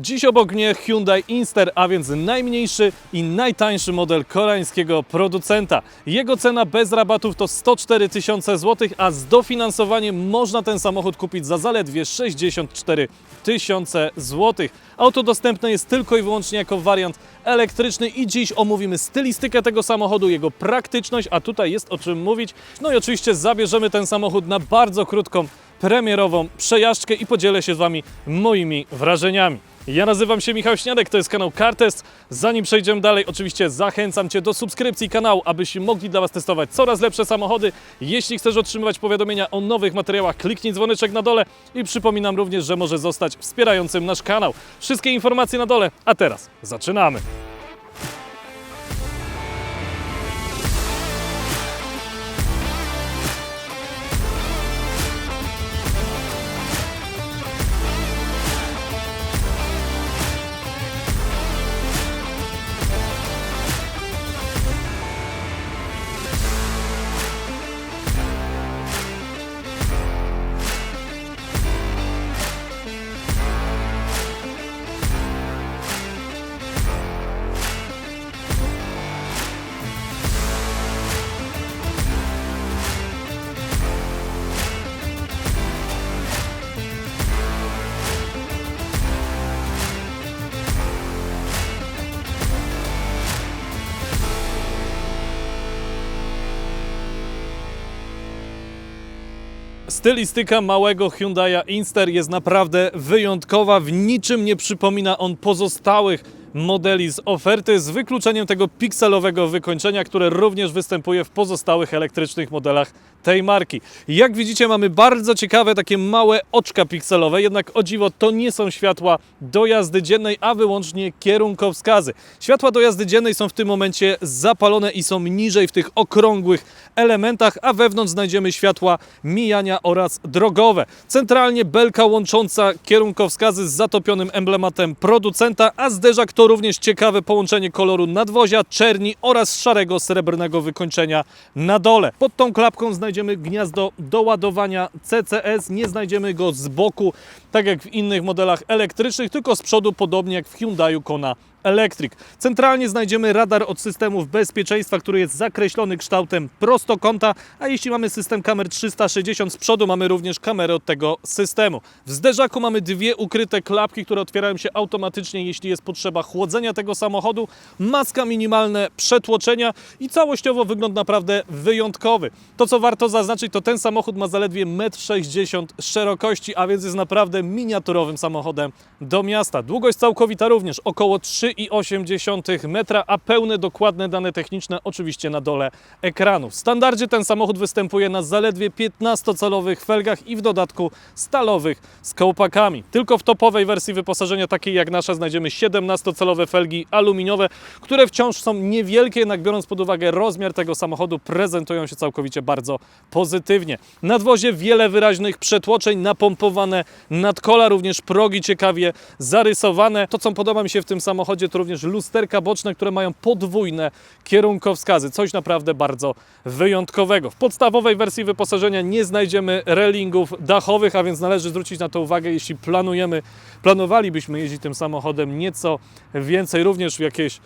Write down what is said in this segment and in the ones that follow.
Dziś obok mnie Hyundai Inster, a więc najmniejszy i najtańszy model koreańskiego producenta. Jego cena bez rabatów to 104 tysiące złotych, a z dofinansowaniem można ten samochód kupić za zaledwie 64 tysiące złotych. Auto dostępne jest tylko i wyłącznie jako wariant elektryczny i dziś omówimy stylistykę tego samochodu, jego praktyczność, a tutaj jest o czym mówić. No i oczywiście zabierzemy ten samochód na bardzo krótką premierową przejażdżkę i podzielę się z Wami moimi wrażeniami. Ja nazywam się Michał Śniadek, to jest kanał Cartest. Zanim przejdziemy dalej, oczywiście zachęcam Cię do subskrypcji kanału, abyśmy mogli dla Was testować coraz lepsze samochody. Jeśli chcesz otrzymywać powiadomienia o nowych materiałach, kliknij dzwoneczek na dole i przypominam również, że może zostać wspierającym nasz kanał. Wszystkie informacje na dole, a teraz zaczynamy. Stylistyka małego Hyundai'a Inster jest naprawdę wyjątkowa. W niczym nie przypomina on pozostałych modeli z oferty, z wykluczeniem tego pikselowego wykończenia, które również występuje w pozostałych elektrycznych modelach tej marki. Jak widzicie, mamy bardzo ciekawe takie małe oczka pikselowe, jednak o dziwo to nie są światła do jazdy dziennej, a wyłącznie kierunkowskazy. Światła do jazdy dziennej są w tym momencie zapalone i są niżej w tych okrągłych elementach, a wewnątrz znajdziemy światła mijania oraz drogowe. Centralnie belka łącząca kierunkowskazy z zatopionym emblematem producenta, a zderzak to również ciekawe połączenie koloru nadwozia, czerni oraz szarego srebrnego wykończenia na dole. Pod tą klapką znajdziemy gniazdo do ładowania CCS, nie znajdziemy go z boku, tak jak w innych modelach elektrycznych, tylko z przodu, podobnie jak w Hyundaiu Kona Electric. Centralnie znajdziemy radar od systemów bezpieczeństwa, który jest zakreślony kształtem prostokąta, a jeśli mamy system kamer 360 z przodu, mamy również kamerę od tego systemu. W zderzaku mamy dwie ukryte klapki, które otwierają się automatycznie, jeśli jest potrzeba chłodzenia tego samochodu. Maska minimalne przetłoczenia i całościowo wygląd naprawdę wyjątkowy. To co warto zaznaczyć, to ten samochód ma zaledwie 1,60 m szerokości, a więc jest naprawdę miniaturowym samochodem do miasta. Długość całkowita również około 3,8 metra, a pełne dokładne dane techniczne oczywiście na dole ekranu. W standardzie ten samochód występuje na zaledwie 15-calowych felgach i w dodatku stalowych z kołpakami. Tylko w topowej wersji wyposażenia takiej jak nasza znajdziemy 17-calowe felgi aluminiowe, które wciąż są niewielkie, jednak biorąc pod uwagę rozmiar tego samochodu prezentują się całkowicie bardzo pozytywnie. Na dwozie wiele wyraźnych przetłoczeń, napompowane nadkola, również progi ciekawie zarysowane. To co podoba mi się w tym samochodzie to również lusterka boczne, które mają podwójne kierunkowskazy. Coś naprawdę bardzo wyjątkowego. W podstawowej wersji wyposażenia nie znajdziemy relingów dachowych, a więc należy zwrócić na to uwagę, jeśli planujemy, planowalibyśmy jeździć tym samochodem nieco więcej, również w jakieś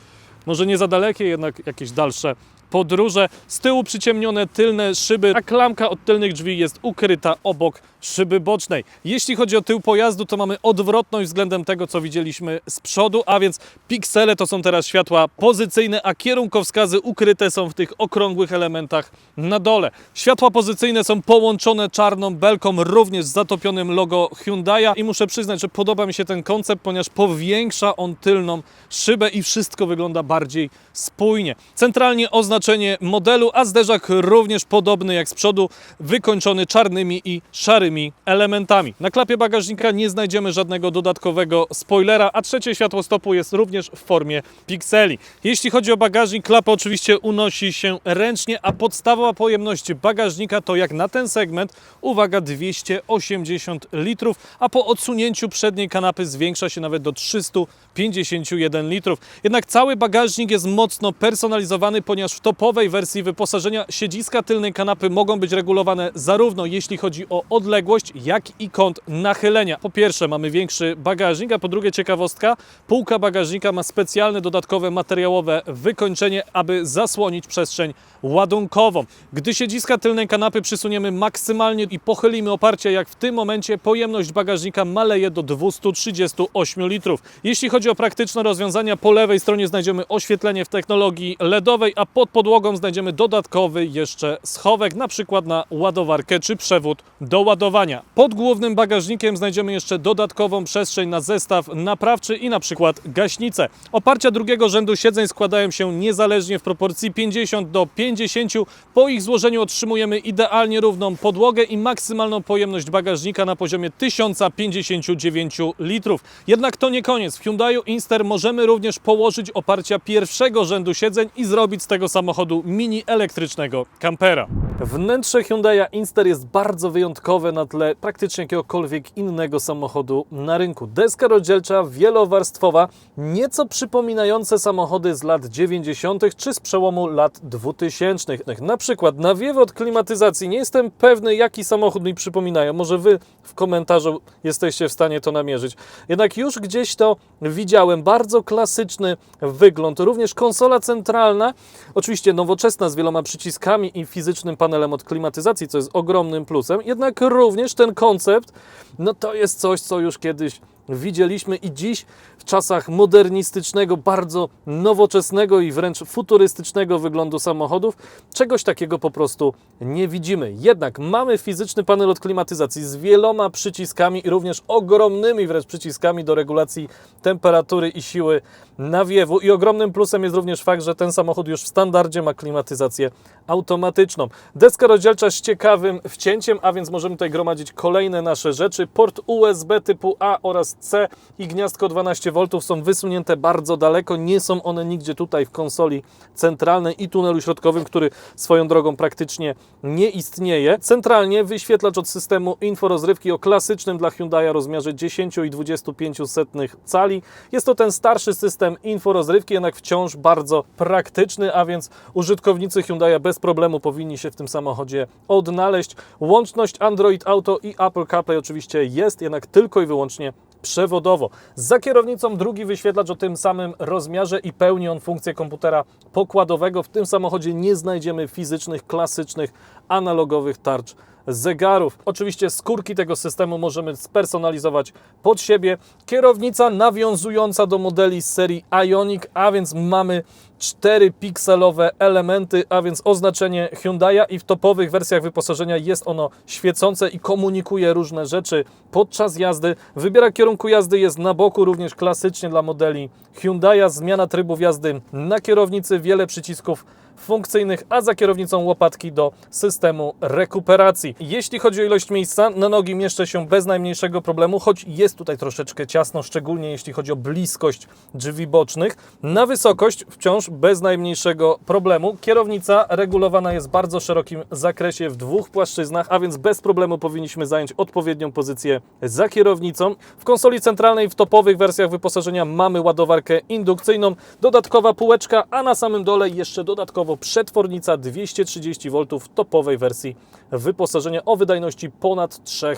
może nie za dalekie, jednak jakieś dalsze podróże. Z tyłu przyciemnione tylne szyby, a klamka od tylnych drzwi jest ukryta obok szyby bocznej. Jeśli chodzi o tył pojazdu, to mamy odwrotność względem tego, co widzieliśmy z przodu, a więc piksele to są teraz światła pozycyjne, a kierunkowskazy ukryte są w tych okrągłych elementach na dole. Światła pozycyjne są połączone czarną belką, również z zatopionym logo Hyundai'a i muszę przyznać, że podoba mi się ten koncept, ponieważ powiększa on tylną szybę i wszystko wygląda bardziej spójnie. Centralnie oznaczenie modelu, a zderzak również podobny jak z przodu, wykończony czarnymi i szarymi elementami. Na klapie bagażnika nie znajdziemy żadnego dodatkowego spoilera, a trzecie światło stopu jest również w formie pikseli. Jeśli chodzi o bagażnik, klapa oczywiście unosi się ręcznie, a podstawowa pojemność bagażnika to jak na ten segment, uwaga, 280 litrów, a po odsunięciu przedniej kanapy zwiększa się nawet do 351 litrów. Jednak cały bagażnik jest mocno personalizowany, ponieważ w topowej wersji wyposażenia siedziska tylnej kanapy mogą być regulowane zarówno jeśli chodzi o odległość, jak i kąt nachylenia. Po pierwsze mamy większy bagażnik, a po drugie ciekawostka, półka bagażnika ma specjalne dodatkowe materiałowe wykończenie, aby zasłonić przestrzeń ładunkową. Gdy siedziska tylnej kanapy przysuniemy maksymalnie i pochylimy oparcie, jak w tym momencie, pojemność bagażnika maleje do 238 litrów. Jeśli chodzi o praktyczne rozwiązania, po lewej stronie znajdziemy oświetlenie w technologii LEDowej, a pod podłogą znajdziemy dodatkowy jeszcze schowek, na przykład na ładowarkę czy przewód do ładowania. Pod głównym bagażnikiem znajdziemy jeszcze dodatkową przestrzeń na zestaw naprawczy i na przykład gaśnicę. Oparcia drugiego rzędu siedzeń składają się niezależnie w proporcji 50 do 50. Po ich złożeniu otrzymujemy idealnie równą podłogę i maksymalną pojemność bagażnika na poziomie 1059 litrów. Jednak to nie koniec. W Hyundai Inster możemy również położyć oparcia pierwszego rzędu siedzeń i zrobić z tego samochodu mini elektrycznego kampera. Wnętrze Hyundai Inster jest bardzo wyjątkowe na tle praktycznie jakiegokolwiek innego samochodu na rynku. Deska rozdzielcza wielowarstwowa, nieco przypominające samochody z lat 90. czy z przełomu lat 2000. Na przykład nawiewy od klimatyzacji. Nie jestem pewny, jaki samochód mi przypominają. Może Wy w komentarzu jesteście w stanie to namierzyć. Jednak już gdzieś to widziałem. Bardzo klasyczny wygląd. Również konsola centralna, oczywiście nowoczesna z wieloma przyciskami i fizycznym panelem od klimatyzacji, co jest ogromnym plusem. Jednak również ten koncept, no to jest coś, co już kiedyś widzieliśmy i dziś w czasach modernistycznego, bardzo nowoczesnego i wręcz futurystycznego wyglądu samochodów, czegoś takiego po prostu nie widzimy. Jednak mamy fizyczny panel od klimatyzacji z wieloma przyciskami i również ogromnymi wręcz przyciskami do regulacji temperatury i siły nawiewu. I ogromnym plusem jest również fakt, że ten samochód już w standardzie ma klimatyzację automatyczną. Deska rozdzielcza z ciekawym wcięciem, a więc możemy tutaj gromadzić kolejne nasze rzeczy. Port USB typu A oraz C i gniazdko 12 V są wysunięte bardzo daleko. Nie są one nigdzie tutaj w konsoli centralnej i tunelu środkowym, który swoją drogą praktycznie nie istnieje. Centralnie wyświetlacz od systemu inforozrywki o klasycznym dla Hyundai rozmiarze 10,25 cali. Jest to ten starszy system inforozrywki, jednak wciąż bardzo praktyczny, a więc użytkownicy Hyundai bez problemu powinni się w tym samochodzie odnaleźć. Łączność Android Auto i Apple CarPlay oczywiście jest, jednak tylko i wyłącznie przewodowo. Za kierownicą drugi wyświetlacz o tym samym rozmiarze i pełni on funkcję komputera pokładowego. W tym samochodzie nie znajdziemy fizycznych, klasycznych, analogowych tarcz zegarów. Oczywiście skórki tego systemu możemy spersonalizować pod siebie. Kierownica nawiązująca do modeli z serii Ioniq, a więc mamy 4 pikselowe elementy, a więc oznaczenie Hyundai'a i w topowych wersjach wyposażenia jest ono świecące i komunikuje różne rzeczy podczas jazdy. Wybierak kierunku jazdy jest na boku, również klasycznie dla modeli Hyundai'a. Zmiana trybów jazdy na kierownicy, wiele przycisków funkcyjnych, a za kierownicą łopatki do systemu rekuperacji. Jeśli chodzi o ilość miejsca, na nogi mieszczę się bez najmniejszego problemu, choć jest tutaj troszeczkę ciasno, szczególnie jeśli chodzi o bliskość drzwi bocznych. Na wysokość wciąż bez najmniejszego problemu. Kierownica regulowana jest w bardzo szerokim zakresie w dwóch płaszczyznach, a więc bez problemu powinniśmy zająć odpowiednią pozycję za kierownicą. W konsoli centralnej w topowych wersjach wyposażenia mamy ładowarkę indukcyjną, dodatkowa półeczka, a na samym dole jeszcze dodatkowo przetwornica 230 V topowej wersji wyposażenia o wydajności ponad 3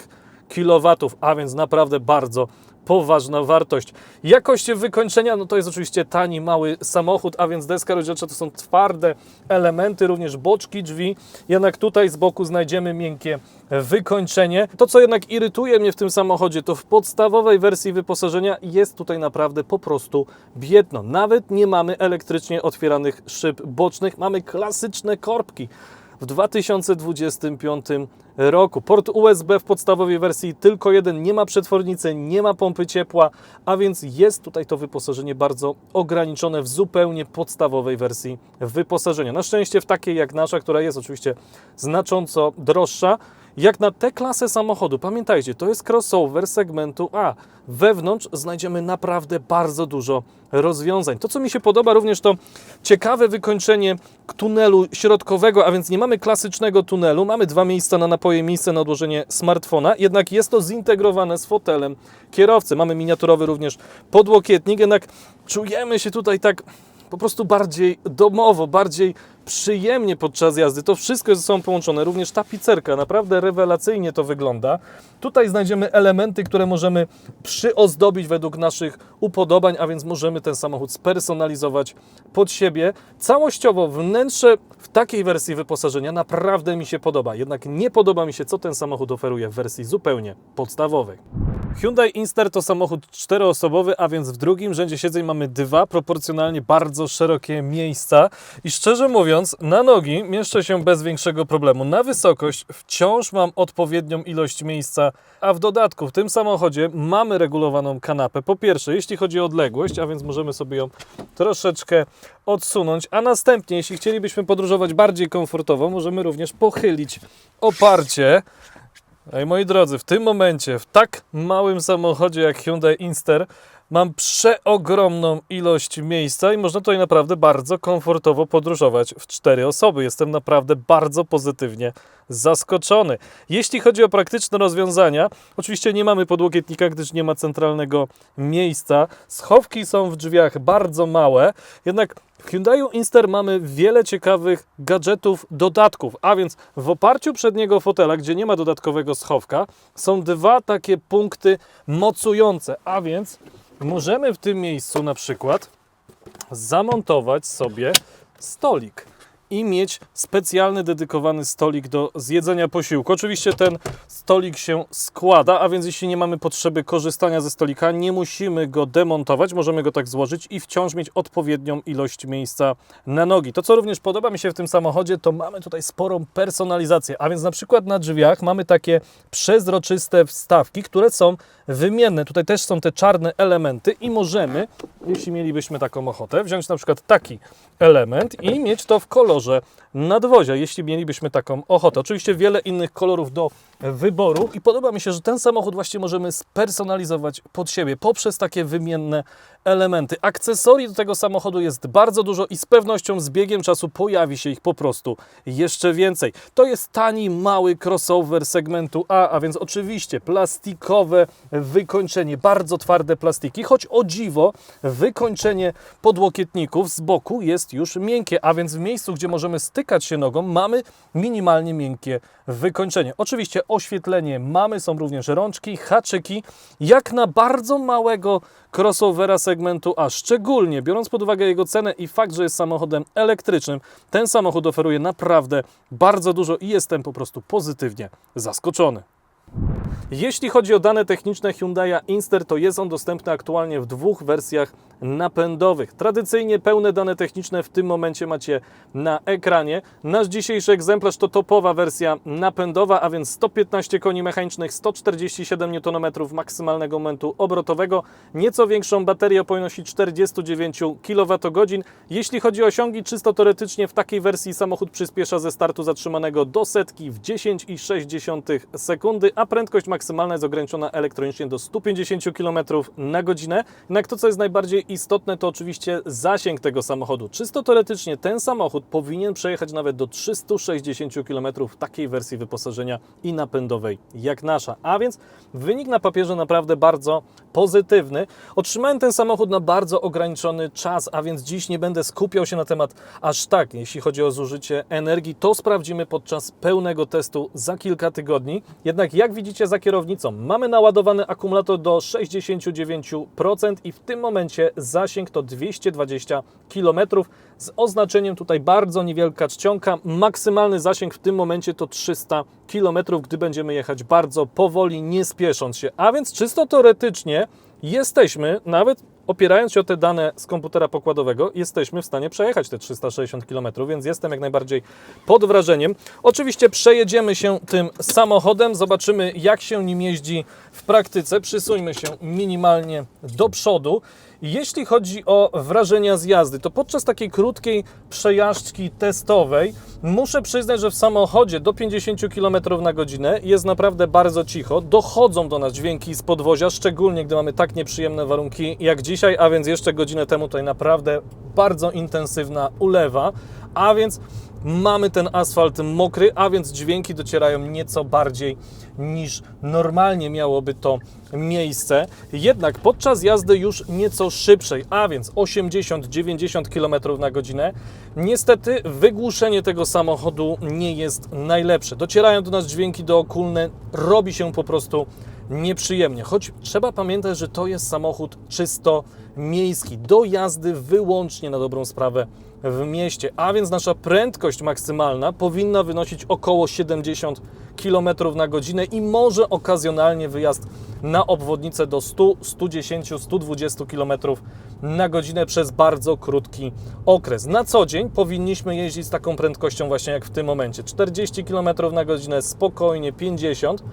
kW, a więc naprawdę bardzo poważna wartość. Jakość wykończenia, no to jest oczywiście tani, mały samochód, a więc deska rozdzielcza to są twarde elementy, również boczki drzwi, jednak tutaj z boku znajdziemy miękkie wykończenie. To, co jednak irytuje mnie w tym samochodzie, to w podstawowej wersji wyposażenia jest tutaj naprawdę po prostu biedno. Nawet nie mamy elektrycznie otwieranych szyb bocznych, mamy klasyczne korbki w 2025 roku. Port USB w podstawowej wersji tylko jeden, nie ma przetwornicy, nie ma pompy ciepła, a więc jest tutaj to wyposażenie bardzo ograniczone w zupełnie podstawowej wersji wyposażenia. Na szczęście w takiej jak nasza, która jest oczywiście znacząco droższa, jak na tę klasę samochodu, pamiętajcie, to jest crossover segmentu A. Wewnątrz znajdziemy naprawdę bardzo dużo rozwiązań. To, co mi się podoba również, to ciekawe wykończenie tunelu środkowego, a więc nie mamy klasycznego tunelu, mamy dwa miejsca na napoje, miejsce na odłożenie smartfona, jednak jest to zintegrowane z fotelem kierowcy. Mamy miniaturowy również podłokietnik, jednak czujemy się tutaj tak po prostu bardziej domowo, bardziej przyjemnie podczas jazdy. To wszystko jest ze sobą połączone. Również tapicerka, naprawdę rewelacyjnie to wygląda. Tutaj znajdziemy elementy, które możemy przyozdobić według naszych upodobań, a więc możemy ten samochód spersonalizować pod siebie. Całościowo wnętrze takiej wersji wyposażenia naprawdę mi się podoba. Jednak nie podoba mi się, co ten samochód oferuje w wersji zupełnie podstawowej. Hyundai Inster to samochód czteroosobowy, a więc w drugim rzędzie siedzeń mamy dwa proporcjonalnie bardzo szerokie miejsca i szczerze mówiąc, na nogi mieszczę się bez większego problemu. Na wysokość wciąż mam odpowiednią ilość miejsca, a w dodatku w tym samochodzie mamy regulowaną kanapę. Po pierwsze, jeśli chodzi o odległość, a więc możemy sobie ją troszeczkę odsunąć, a następnie, jeśli chcielibyśmy podróżować bardziej komfortowo, możemy również pochylić oparcie. Ej, moi drodzy, w tym momencie, w tak małym samochodzie jak Hyundai Inster, mam przeogromną ilość miejsca i można tutaj naprawdę bardzo komfortowo podróżować w cztery osoby. Jestem naprawdę bardzo pozytywnie zaskoczony. Jeśli chodzi o praktyczne rozwiązania, oczywiście nie mamy podłokietnika, gdyż nie ma centralnego miejsca. Schowki są w drzwiach bardzo małe, jednak w Hyundaiu Inster mamy wiele ciekawych gadżetów, dodatków, a więc w oparciu przedniego fotela, gdzie nie ma dodatkowego schowka, są dwa takie punkty mocujące, a więc możemy w tym miejscu na przykład zamontować sobie stolik i mieć specjalny, dedykowany stolik do zjedzenia posiłku. Oczywiście ten stolik się składa, a więc jeśli nie mamy potrzeby korzystania ze stolika, nie musimy go demontować, możemy go tak złożyć i wciąż mieć odpowiednią ilość miejsca na nogi. To, co również podoba mi się w tym samochodzie, to mamy tutaj sporą personalizację, a więc na przykład na drzwiach mamy takie przezroczyste wstawki, które są wymienne. Tutaj też są te czarne elementy i możemy, jeśli mielibyśmy taką ochotę, wziąć na przykład taki element i mieć to w kolorze nadwozia, jeśli mielibyśmy taką ochotę. Oczywiście wiele innych kolorów do wyboru i podoba mi się, że ten samochód właśnie możemy spersonalizować pod siebie poprzez takie wymienne elementy. Akcesorii do tego samochodu jest bardzo dużo i z pewnością z biegiem czasu pojawi się ich po prostu jeszcze więcej. To jest tani, mały crossover segmentu A, a więc oczywiście plastikowe wykończenie, bardzo twarde plastiki, choć o dziwo wykończenie podłokietników z boku jest już miękkie, a więc w miejscu, gdzie możemy stykać się nogą, mamy minimalnie miękkie wykończenie. Oczywiście oświetlenie mamy, są również rączki, haczyki, jak na bardzo małego crossovera segmentu A, szczególnie biorąc pod uwagę jego cenę i fakt, że jest samochodem elektrycznym, ten samochód oferuje naprawdę bardzo dużo i jestem po prostu pozytywnie zaskoczony. Jeśli chodzi o dane techniczne Hyundai'a Inster, to jest on dostępny aktualnie w dwóch wersjach napędowych. Tradycyjnie pełne dane techniczne w tym momencie macie na ekranie. Nasz dzisiejszy egzemplarz to topowa wersja napędowa, a więc 115 koni mechanicznych, 147 Nm maksymalnego momentu obrotowego, nieco większą baterię o pojemności 49 kWh. Jeśli chodzi o osiągi, czysto teoretycznie w takiej wersji samochód przyspiesza ze startu zatrzymanego do setki w 10,6 sekundy, a prędkość maksymalna jest ograniczona elektronicznie do 150 km na godzinę. Jednak to, co jest najbardziej istotne, to oczywiście zasięg tego samochodu. Czysto teoretycznie ten samochód powinien przejechać nawet do 360 km w takiej wersji wyposażenia i napędowej jak nasza. A więc wynik na papierze naprawdę bardzo pozytywny. Otrzymałem ten samochód na bardzo ograniczony czas, a więc dziś nie będę skupiał się na temat aż tak, jeśli chodzi o zużycie energii. To sprawdzimy podczas pełnego testu za kilka tygodni. Jednak jak widzicie za kierownicą, mamy naładowany akumulator do 69% i w tym momencie zasięg to 220 km z oznaczeniem tutaj bardzo niewielka czcionka. Maksymalny zasięg w tym momencie to 300 km, gdy będziemy jechać bardzo powoli, nie spiesząc się. A więc czysto teoretycznie jesteśmy, nawet opierając się o te dane z komputera pokładowego, jesteśmy w stanie przejechać te 360 km, więc jestem jak najbardziej pod wrażeniem. Oczywiście przejedziemy się tym samochodem, zobaczymy jak się nim jeździ w praktyce. Przysuńmy się minimalnie do przodu. Jeśli chodzi o wrażenia z jazdy, to podczas takiej krótkiej przejażdżki testowej muszę przyznać, że w samochodzie do 50 km na godzinę jest naprawdę bardzo cicho. Dochodzą do nas dźwięki z podwozia, szczególnie gdy mamy tak nieprzyjemne warunki jak dzisiaj, a więc jeszcze godzinę temu tutaj naprawdę bardzo intensywna ulewa, a więc mamy ten asfalt mokry, a więc dźwięki docierają nieco bardziej niż normalnie miałoby to miejsce. Jednak podczas jazdy już nieco szybszej, a więc 80-90 km na godzinę, niestety wygłuszenie tego samochodu nie jest najlepsze. Docierają do nas dźwięki dookólne, robi się po prostu nieprzyjemnie. Choć trzeba pamiętać, że to jest samochód czysto miejski, do jazdy wyłącznie na dobrą sprawę w mieście, a więc nasza prędkość maksymalna powinna wynosić około 70 km na godzinę i może okazjonalnie wyjazd na obwodnicę do 100, 110, 120 km na godzinę przez bardzo krótki okres. Na co dzień powinniśmy jeździć z taką prędkością właśnie jak w tym momencie. 40 km na godzinę, spokojnie 50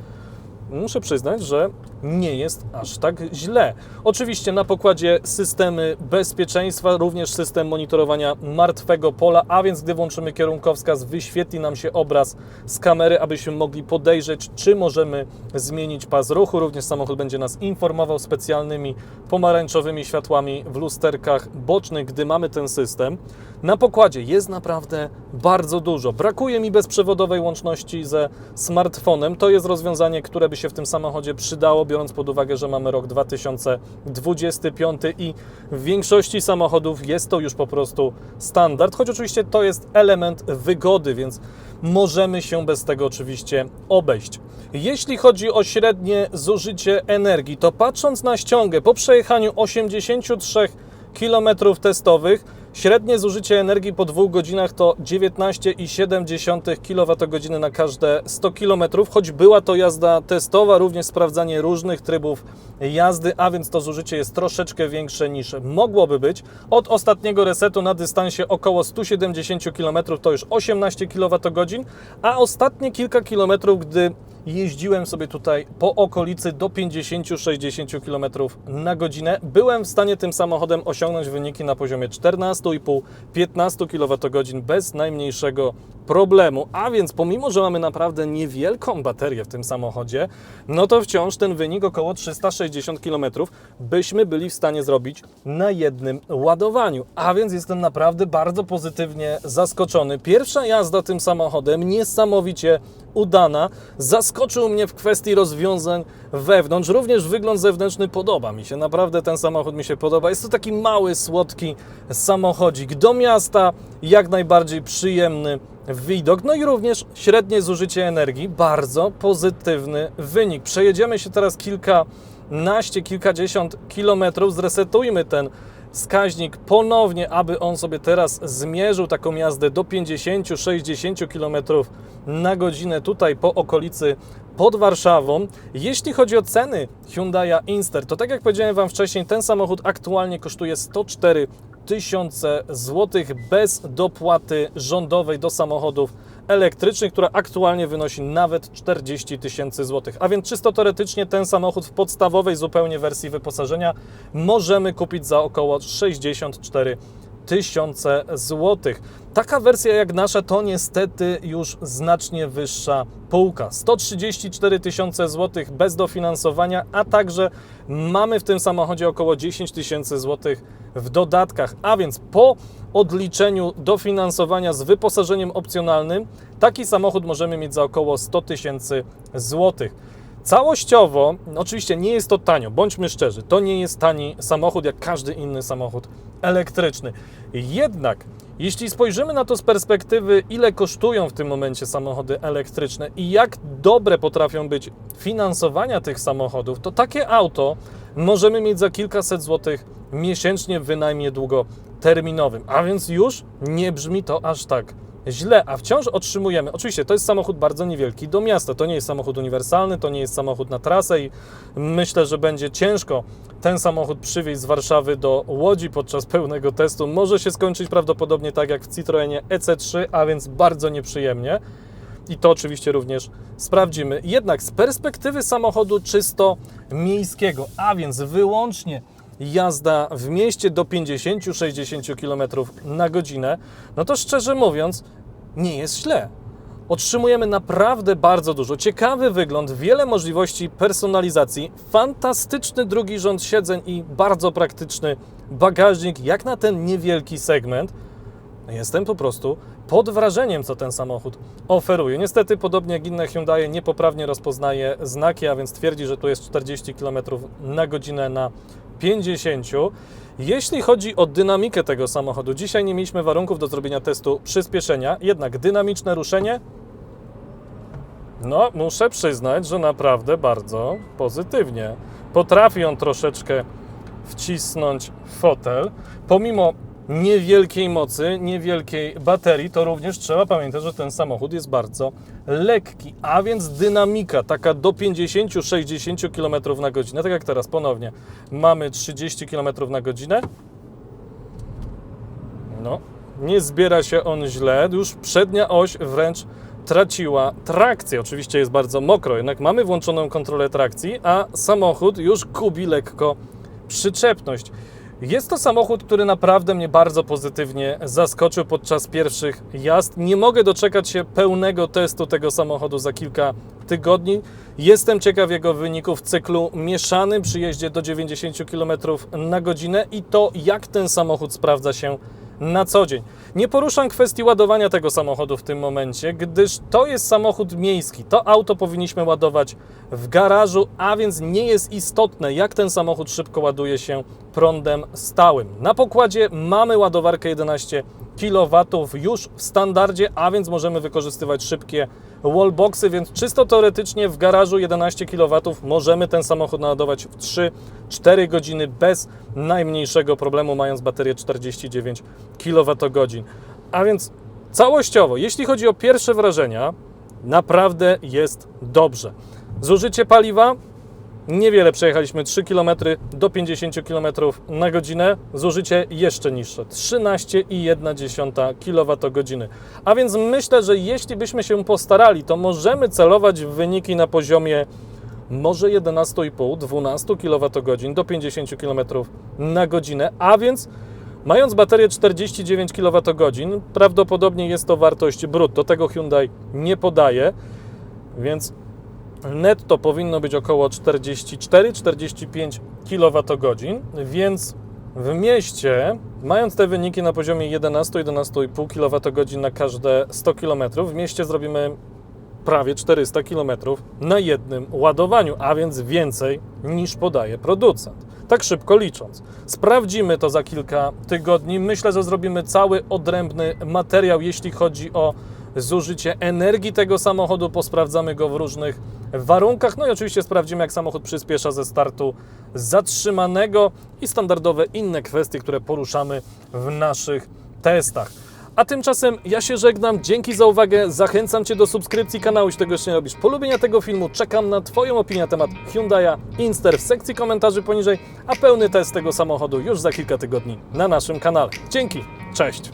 muszę przyznać, że nie jest aż tak źle. Oczywiście na pokładzie systemy bezpieczeństwa, również system monitorowania martwego pola, a więc gdy włączymy kierunkowskaz, wyświetli nam się obraz z kamery, abyśmy mogli podejrzeć, czy możemy zmienić pas ruchu. Również samochód będzie nas informował specjalnymi pomarańczowymi światłami w lusterkach bocznych, gdy mamy ten system. Na pokładzie jest naprawdę bardzo dużo. Brakuje mi bezprzewodowej łączności ze smartfonem. To jest rozwiązanie, które by się w tym samochodzie przydało, biorąc pod uwagę, że mamy rok 2025 i w większości samochodów jest to już po prostu standard, choć oczywiście to jest element wygody, więc możemy się bez tego oczywiście obejść. Jeśli chodzi o średnie zużycie energii, to patrząc na ściągę po przejechaniu 83 km testowych, Średnie zużycie energii po dwóch godzinach to 19,7 kWh na każde 100 km, choć była to jazda testowa, również sprawdzanie różnych trybów jazdy, a więc to zużycie jest troszeczkę większe niż mogłoby być. Od ostatniego resetu na dystansie około 170 km to już 18 kWh, a ostatnie kilka kilometrów, gdy jeździłem sobie tutaj po okolicy do 50-60 km na godzinę. Byłem w stanie tym samochodem osiągnąć wyniki na poziomie 14,5-15 kWh bez najmniejszego problemu. A więc pomimo, że mamy naprawdę niewielką baterię w tym samochodzie, no to wciąż ten wynik około 360 km byśmy byli w stanie zrobić na jednym ładowaniu. A więc jestem naprawdę bardzo pozytywnie zaskoczony. Pierwsza jazda tym samochodem niesamowicie udana. Zaskoczył mnie w kwestii rozwiązań wewnątrz. Również wygląd zewnętrzny podoba mi się. Naprawdę ten samochód mi się podoba. Jest to taki mały, słodki samochodzik. Do miasta jak najbardziej przyjemny widok. No i również średnie zużycie energii. Bardzo pozytywny wynik. Przejedziemy się teraz kilkanaście, kilkadziesiąt kilometrów. Zresetujmy ten wskaźnik ponownie, aby on sobie teraz zmierzył taką jazdę do 50-60 km na godzinę tutaj po okolicy pod Warszawą. Jeśli chodzi o ceny Hyundai Inster, to tak jak powiedziałem Wam wcześniej, ten samochód aktualnie kosztuje 104 tysiące złotych bez dopłaty rządowej do samochodów elektrycznych, która aktualnie wynosi nawet 40 tysięcy złotych. A więc czysto teoretycznie ten samochód w podstawowej zupełnie wersji wyposażenia możemy kupić za około 64 tysiące złotych. Taka wersja jak nasza to niestety już znacznie wyższa półka. 134 tysiące złotych bez dofinansowania, a także mamy w tym samochodzie około 10 tysięcy złotych w dodatkach, a więc po odliczeniu dofinansowania z wyposażeniem opcjonalnym taki samochód możemy mieć za około 100 tysięcy złotych. Całościowo, oczywiście nie jest to tanio, bądźmy szczerzy, to nie jest tani samochód jak każdy inny samochód elektryczny. Jednak jeśli spojrzymy na to z perspektywy, ile kosztują w tym momencie samochody elektryczne i jak dobre potrafią być finansowania tych samochodów, to takie auto możemy mieć za kilkaset złotych miesięcznie w wynajmie długoterminowym. A więc już nie brzmi to aż tak źle, a wciąż otrzymujemy. Oczywiście to jest samochód bardzo niewielki do miasta. To nie jest samochód uniwersalny, to nie jest samochód na trasę i myślę, że będzie ciężko ten samochód przywieźć z Warszawy do Łodzi podczas pełnego testu. Może się skończyć prawdopodobnie tak jak w Citroenie EC3, a więc bardzo nieprzyjemnie. I to oczywiście również sprawdzimy. Jednak z perspektywy samochodu czysto miejskiego, a więc wyłącznie jazda w mieście do 50-60 km na godzinę, no to szczerze mówiąc, nie jest źle. Otrzymujemy naprawdę bardzo dużo. Ciekawy wygląd, wiele możliwości personalizacji, fantastyczny drugi rząd siedzeń i bardzo praktyczny bagażnik, jak na ten niewielki segment. Jestem po prostu pod wrażeniem, co ten samochód oferuje. Niestety, podobnie jak inne Hyundai, niepoprawnie rozpoznaje znaki, a więc twierdzi, że tu jest 40 km na godzinę na 50. Jeśli chodzi o dynamikę tego samochodu, dzisiaj nie mieliśmy warunków do zrobienia testu przyspieszenia, jednak dynamiczne ruszenie no, muszę przyznać, że naprawdę bardzo pozytywnie. Potrafi on troszeczkę wcisnąć fotel. Pomimo niewielkiej mocy, niewielkiej baterii, to również trzeba pamiętać, że ten samochód jest bardzo lekki, a więc dynamika taka do 50-60 km na godzinę, tak jak teraz ponownie mamy 30 km na godzinę. No, nie zbiera się on źle, już przednia oś wręcz traciła trakcję. Oczywiście jest bardzo mokro, jednak mamy włączoną kontrolę trakcji, a samochód już gubi lekko przyczepność. Jest to samochód, który naprawdę mnie bardzo pozytywnie zaskoczył podczas pierwszych jazd. Nie mogę doczekać się pełnego testu tego samochodu za kilka tygodni. Jestem ciekaw jego wyników w cyklu mieszanym przy jeździe do 90 km na godzinę i to, jak ten samochód sprawdza się na co dzień. Nie poruszam kwestii ładowania tego samochodu w tym momencie, gdyż to jest samochód miejski. To auto powinniśmy ładować w garażu, a więc nie jest istotne, jak ten samochód szybko ładuje się prądem stałym. Na pokładzie mamy ładowarkę 11 kW już w standardzie, a więc możemy wykorzystywać szybkie wallboxy, więc czysto teoretycznie w garażu 11 kW możemy ten samochód naładować w 3-4 godziny bez najmniejszego problemu, mając baterię 49 kWh. A więc całościowo, jeśli chodzi o pierwsze wrażenia, naprawdę jest dobrze. Zużycie paliwa Niewiele przejechaliśmy 3 km do 50 km na godzinę, zużycie jeszcze niższe 13,1 kWh. A więc myślę, że jeśli byśmy się postarali, to możemy celować w wyniki na poziomie może 11,5-12 kWh do 50 km na godzinę, a więc mając baterię 49 kWh, prawdopodobnie jest to wartość brutto. Tego Hyundai nie podaje, więc netto powinno być około 44-45 kWh, więc w mieście, mając te wyniki na poziomie 11-11,5 kWh na każde 100 km, w mieście zrobimy prawie 400 km na jednym ładowaniu, a więc więcej niż podaje producent. Tak szybko licząc. Sprawdzimy to za kilka tygodni. Myślę, że zrobimy cały odrębny materiał, jeśli chodzi o zużycie energii tego samochodu. Posprawdzamy go w różnych warunkach. No i oczywiście sprawdzimy, jak samochód przyspiesza ze startu zatrzymanego i standardowe inne kwestie, które poruszamy w naszych testach. A tymczasem ja się żegnam. Dzięki za uwagę. Zachęcam Cię do subskrypcji kanału, jeśli tego jeszcze nie robisz. Polubienia tego filmu. Czekam na Twoją opinię na temat Hyundai'a Inster w sekcji komentarzy poniżej, a pełny test tego samochodu już za kilka tygodni na naszym kanale. Dzięki. Cześć.